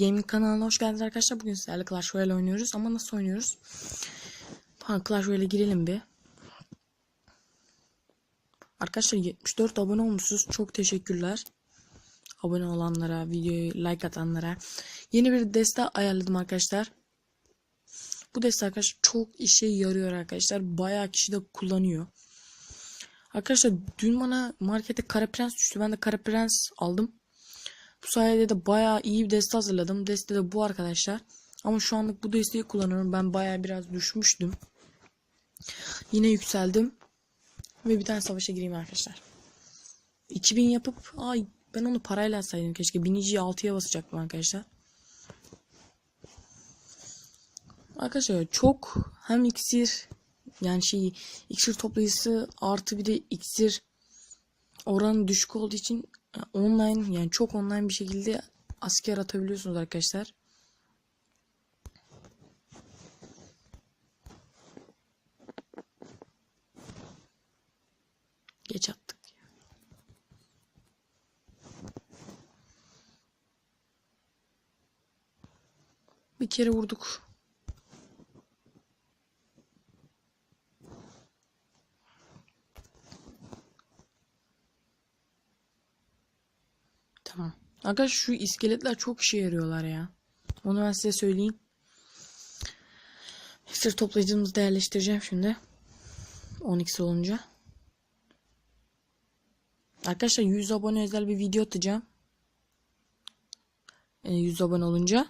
Gaming kanalına hoş geldiniz arkadaşlar. Bugün sizlerle Clash Royale oynuyoruz ama nasıl oynuyoruz? Ha, Clash Royale'e girelim bir. Arkadaşlar 74 abone olmuşsunuz. Çok teşekkürler. Abone olanlara, videoyu like atanlara. Yeni bir deste ayarladım arkadaşlar. Bu deste arkadaşlar çok işe yarıyor arkadaşlar. Bayağı kişi de kullanıyor. Arkadaşlar dün bana markete Kara Prens düştü. Ben de Kara Prens aldım. Bu sayede de bayağı iyi bir deste hazırladım. Deste de bu arkadaşlar. Ama şu anlık bu desteği kullanıyorum. Ben bayağı biraz düşmüştüm. Yine yükseldim. Ve bir tane savaşa gireyim arkadaşlar. 2000 yapıp ay ben onu parayla alsaydım keşke. Biniciyi 6'ya basacaktım arkadaşlar. Arkadaşlar çok hem iksir yani şey iksir toplayıcısı artı bir de iksir oranı düşük olduğu için online yani çok online bir şekilde asker atabiliyorsunuz arkadaşlar. Geç attık. Bir kere vurduk. Arkadaşlar şu iskeletler çok işe yarıyorlar ya. Onu ben size söyleyeyim. Sır toplayıcımızı da yerleştireceğim şimdi. 12 olunca. Arkadaşlar 100 abone özel bir video atacağım. Ee, 100 abone olunca.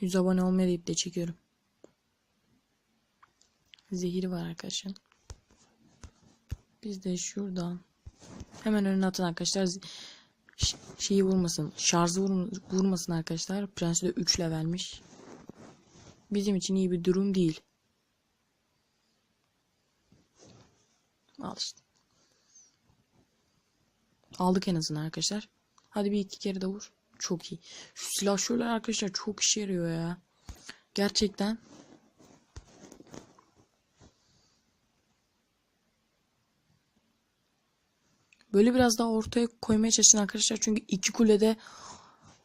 100 abone olmaya deyip de çekiyorum. Zehiri var arkadaşlar. Biz de şuradan hemen önüne atın arkadaşlar. Ş- şeyi vurmasın. Şarjı vurm- vurmasın arkadaşlar. Prensi de 3 levelmiş. Bizim için iyi bir durum değil. Al işte. Aldık en azından arkadaşlar. Hadi bir iki kere de vur. Çok iyi. Şu silahşörler arkadaşlar çok işe yarıyor ya. Gerçekten. Böyle biraz daha ortaya koymaya çalışın arkadaşlar. Çünkü iki kulede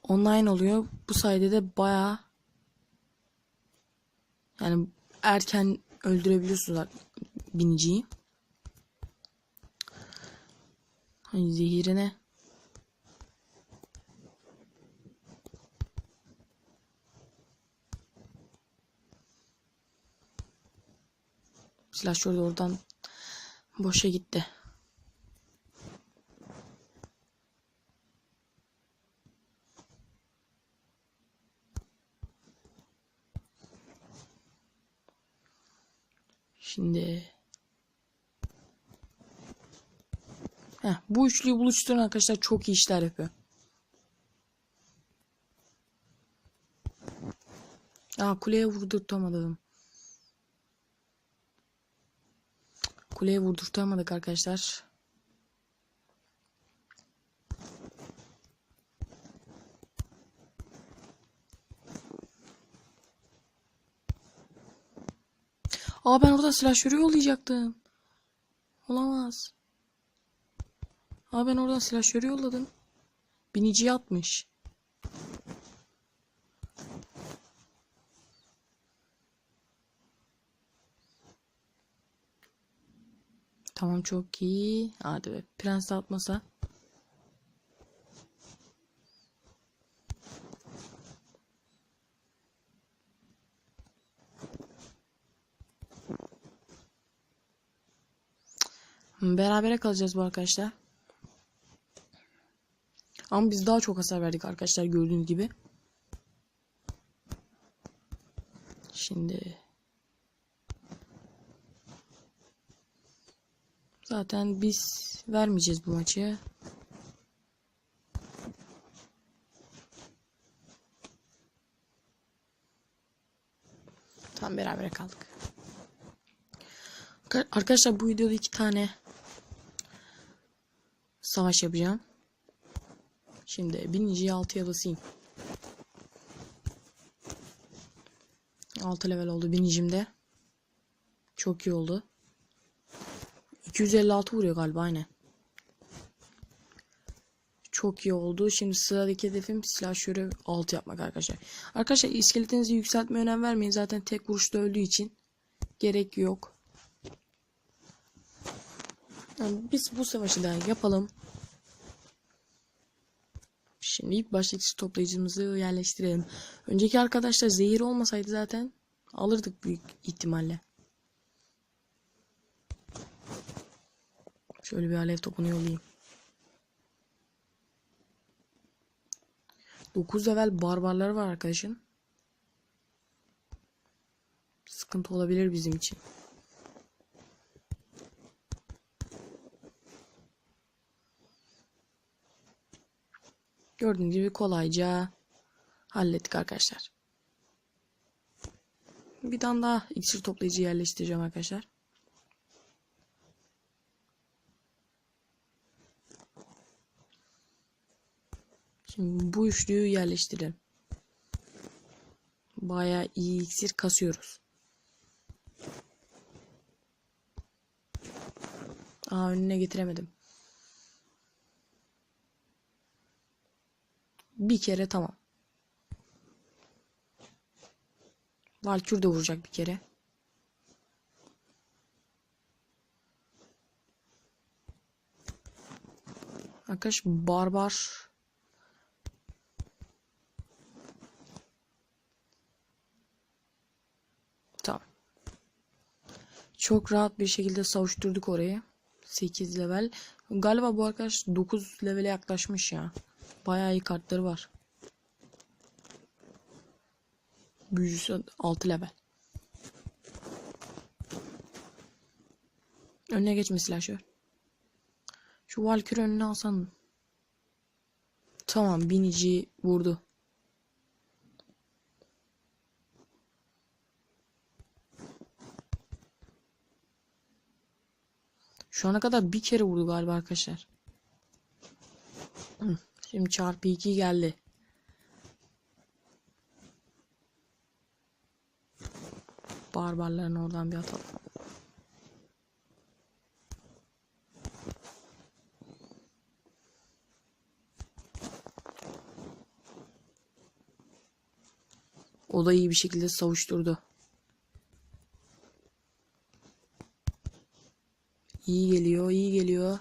online oluyor. Bu sayede de bayağı yani erken öldürebiliyorsunuz biniciyi. Hani zehirine Silah şurada oradan boşa gitti. Şimdi Heh, bu üçlüyü buluşturun arkadaşlar çok iyi işler yapıyor. Aa kuleye vurdurtamadım. Kuleye vurdurtamadık arkadaşlar. Aa ben orada silahşörü yollayacaktım. Olamaz. Aa ben oradan silahşörü yolladım. Biniciyi atmış. Tamam çok iyi. Hadi be. Prens atmasa. Berabere kalacağız bu arkadaşlar. Ama biz daha çok hasar verdik arkadaşlar gördüğünüz gibi. Şimdi zaten biz vermeyeceğiz bu maçı. Tam beraber kaldık. Arkadaşlar bu videoda iki tane savaş yapacağım. Şimdi biniciyi 6'ya basayım. 6 level oldu binicimde. Çok iyi oldu. 256 vuruyor galiba aynen. Çok iyi oldu. Şimdi sıradaki hedefim silahşörü 6 yapmak arkadaşlar. Arkadaşlar iskeletinizi yükseltmeye önem vermeyin. Zaten tek vuruşta öldüğü için gerek yok. Yani biz bu savaşı da yapalım. Şimdi ilk başta iksir toplayıcımızı yerleştirelim. Önceki arkadaşlar zehir olmasaydı zaten alırdık büyük ihtimalle. Şöyle bir alev topunu yollayayım. 9 level barbarları var arkadaşın. Sıkıntı olabilir bizim için. Gördüğünüz gibi kolayca hallettik arkadaşlar. Bir tane daha iksir toplayıcı yerleştireceğim arkadaşlar. Şimdi bu üçlüyü yerleştirelim. Bayağı iyi iksir kasıyoruz. Aa önüne getiremedim. Bir kere tamam. Valkür de vuracak bir kere. Arkadaş barbar Tamam. Çok rahat bir şekilde savuşturduk orayı. 8 level. Galiba bu arkadaş 9 levele yaklaşmış ya. Bayağı iyi kartları var. Büyücüsü 6 level. Önüne geçme silahşör. Şu Valkyrie önüne alsan. Tamam binici vurdu. Şu ana kadar bir kere vurdu galiba arkadaşlar. Şimdi çarpı 2 geldi. Barbarların oradan bir atalım. O da iyi bir şekilde savuşturdu. İyi geliyor, iyi geliyor.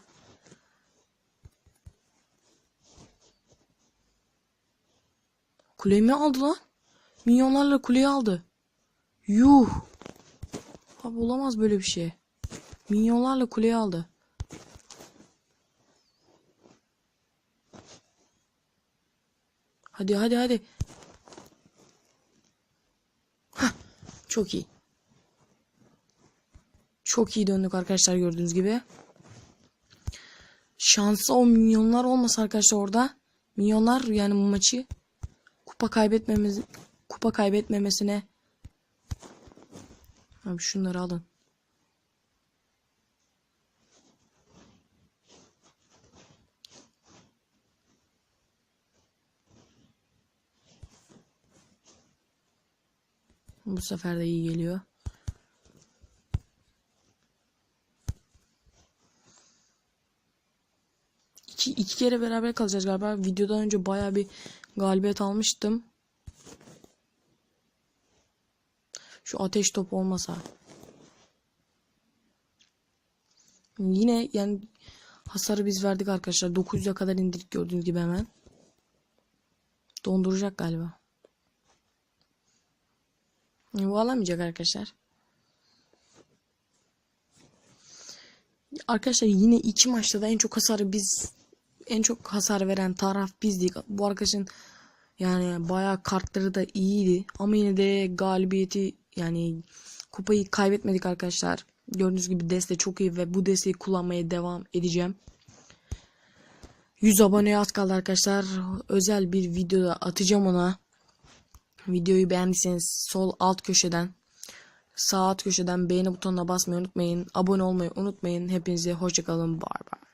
Kuleyi mi aldı lan? Minyonlarla kuleyi aldı. Yuh. Abi olamaz böyle bir şey. Minyonlarla kuleyi aldı. Hadi hadi hadi. Hah, çok iyi. Çok iyi döndük arkadaşlar gördüğünüz gibi. Şansı o milyonlar olmasa arkadaşlar orada. Milyonlar yani bu maçı kupa kaybetmemiz kupa kaybetmemesine Abi şunları alın. Bu sefer de iyi geliyor. İki, kere beraber kalacağız galiba. Videodan önce baya bir galibiyet almıştım. Şu ateş topu olmasa. Yine yani hasarı biz verdik arkadaşlar. 900'e kadar indirdik gördüğünüz gibi hemen. Donduracak galiba. Bu alamayacak arkadaşlar. Arkadaşlar yine iki maçta da en çok hasarı biz en çok hasar veren taraf bizdik. Bu arkadaşın yani bayağı kartları da iyiydi. Ama yine de galibiyeti yani kupayı kaybetmedik arkadaşlar. Gördüğünüz gibi deste çok iyi ve bu desteği kullanmaya devam edeceğim. 100 aboneye az kaldı arkadaşlar. Özel bir videoda atacağım ona. Videoyu beğendiyseniz sol alt köşeden sağ alt köşeden beğeni butonuna basmayı unutmayın. Abone olmayı unutmayın. Hepinize hoşçakalın. Bay bay.